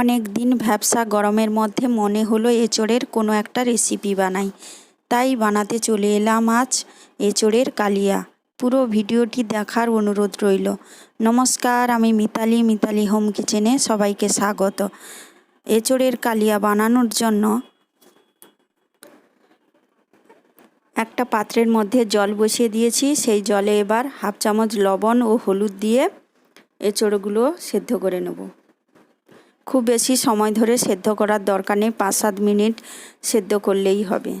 অনেক দিন ভ্যাপসা গরমের মধ্যে মনে হলো এঁচোড়ের কোনো একটা রেসিপি বানাই। তাই বানাতে চলে এলাম আজ এঁচোড়ের কালিয়া। পুরো ভিডিওটি দেখার অনুরোধ রইল। নমস্কার, আমি মিতালি মিতালি হোম কিচেনে সবাইকে স্বাগত। এঁচোড়ের কালিয়া বানানোর জন্য একটা পাত্রের মধ্যে জল বসিয়ে দিয়েছি। সেই জলে এবার হাফ চামচ লবণ ও হলুদ দিয়ে এঁচোড়গুলো সেদ্ধ করে নেব। খুব বেশি সময় ধরে সেদ্ধ করার দরকার নেই পাঁচ সাত মিনিট সেদ্ধ করলেই হবে।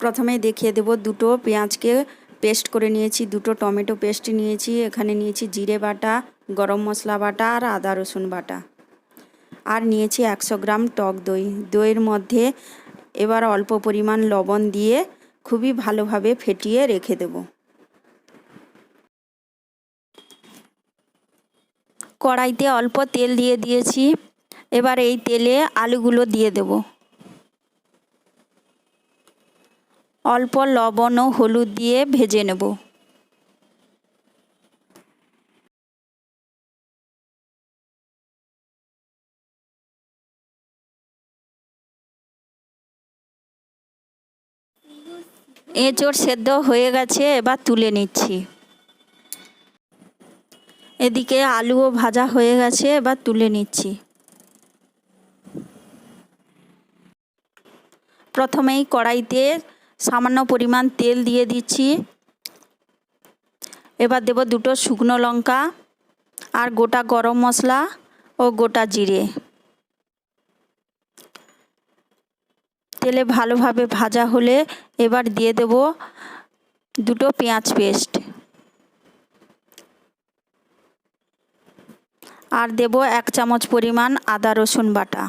প্রথমে দেখিয়ে দেব দুটো পেঁয়াজকে পেস্ট করে নিয়েছি, দুটো টমেটো পেস্ট নিয়েছি, এখানে নিয়েছি জিরে বাটা, গরম মশলা বাটা আর আদা রসুন বাটা। আর নিয়েছি একশো গ্রাম টক দই। দইয়ের মধ্যে এবার অল্প পরিমাণ লবণ দিয়ে খুবই ভালোভাবে ফেটিয়ে রেখে দেব। কড়াইতে অল্প তেল দিয়ে দিয়েছি। এবার এই তেলে আলুগুলো দিয়ে দেব। অল্প লবণ ও হলুদ দিয়ে ভেজে নেব। এঁচড় সেদ্ধ হয়ে গেছে, এবার তুলে নিচ্ছি। এদিকে আলুও ভাজা হয়ে গেছে, এবার তুলে নিচ্ছি। প্রথমেই কড়াইতে সামান্য পরিমাণ তেল দিয়ে দিচ্ছি। এবার দেব দুটো শুকনো লঙ্কা আর গোটা গরম মশলা ও গোটা জিরে। তেলে ভালোভাবে ভাজা হলে এবার দিয়ে দেব দুটো পেঁয়াজ পেস্ট। আর দেব এক চামচ পরিমাণ আদা রসুন বাটা।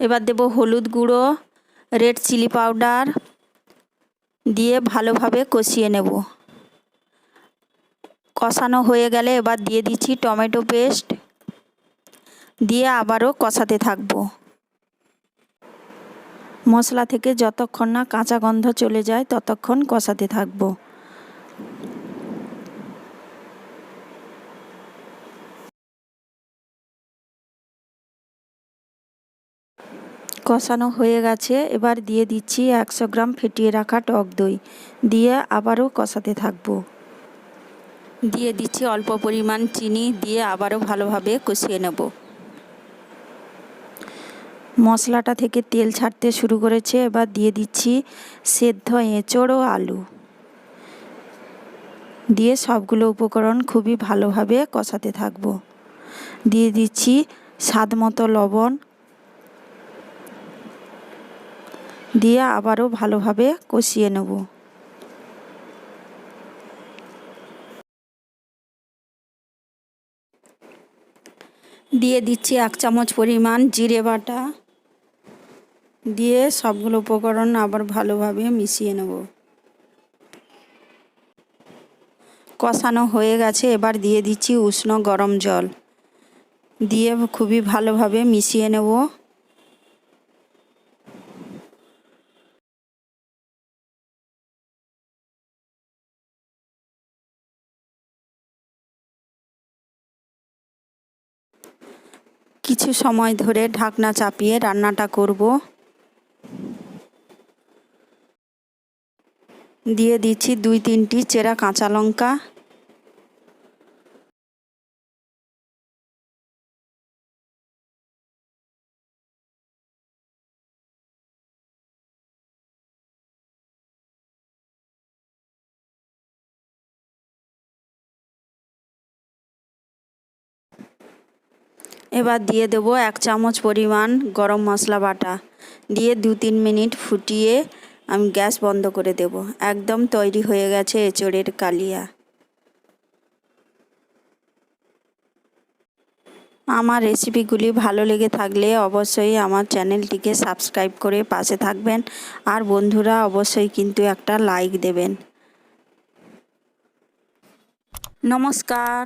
এবার দেব হলুদ গুঁড়ো, রেড চিলি পাউডার দিয়ে ভালোভাবে কষিয়ে নেব। কষানো হয়ে গেলে এবার দিয়ে দিচ্ছি টমেটো পেস্ট দিয়ে আবারও কষাতে থাকব। মশলা থেকে যতক্ষণ না কাঁচা গন্ধ চলে যায় ততক্ষণ কষাতে থাকব। কষানো হয়ে গেছে, এবার দিয়ে দিচ্ছি একশো গ্রাম ফেটিয়ে রাখা টক দই। দিয়ে আবারও কষাতে থাকব। দিয়ে দিচ্ছি অল্প পরিমাণ চিনি, দিয়ে আবারও ভালোভাবে কষিয়ে নেব। মশলাটা থেকে তেল ছাড়তে শুরু করেছে, এবার দিয়ে দিচ্ছি সেদ্ধ এঁচড় ও আলু। দিয়ে সবগুলো উপকরণ খুবই ভালোভাবে কষাতে থাকব। দিয়ে দিচ্ছি স্বাদ মতো লবণ দিয়ে আবারও ভালোভাবে কষিয়ে নেব। দিয়ে দিচ্ছি এক চামচ পরিমাণ জিরে বাটা। দিয়ে সবগুলো উপকরণ আবার ভালোভাবে মিশিয়ে নেব। কষানো হয়ে গেছে, এবার দিয়ে দিচ্ছি উষ্ণ গরম জল। দিয়ে খুবই ভালোভাবে মিশিয়ে নেব। কিছু সময় ধরে ঢাকনা চাপিয়ে রান্নাটা করব। দিয়ে দিচ্ছি দুই তিনটি চেরা কাঁচা লঙ্কা। এবার দিয়ে দেবো এক চামচ পরিমাণ গরম মশলা বাটা। দিয়ে দু তিন মিনিট ফুটিয়ে আমি গ্যাস বন্ধ করে দেব। একদম তৈরি হয়ে গেছে এঁচড়ের কালিয়া। আমার রেসিপিগুলি ভালো লেগে থাকলে অবশ্যই আমার চ্যানেলটিকে সাবস্ক্রাইব করে পাশে থাকবেন। আর বন্ধুরা, অবশ্যই কিন্তু একটা লাইক দেবেন। নমস্কার।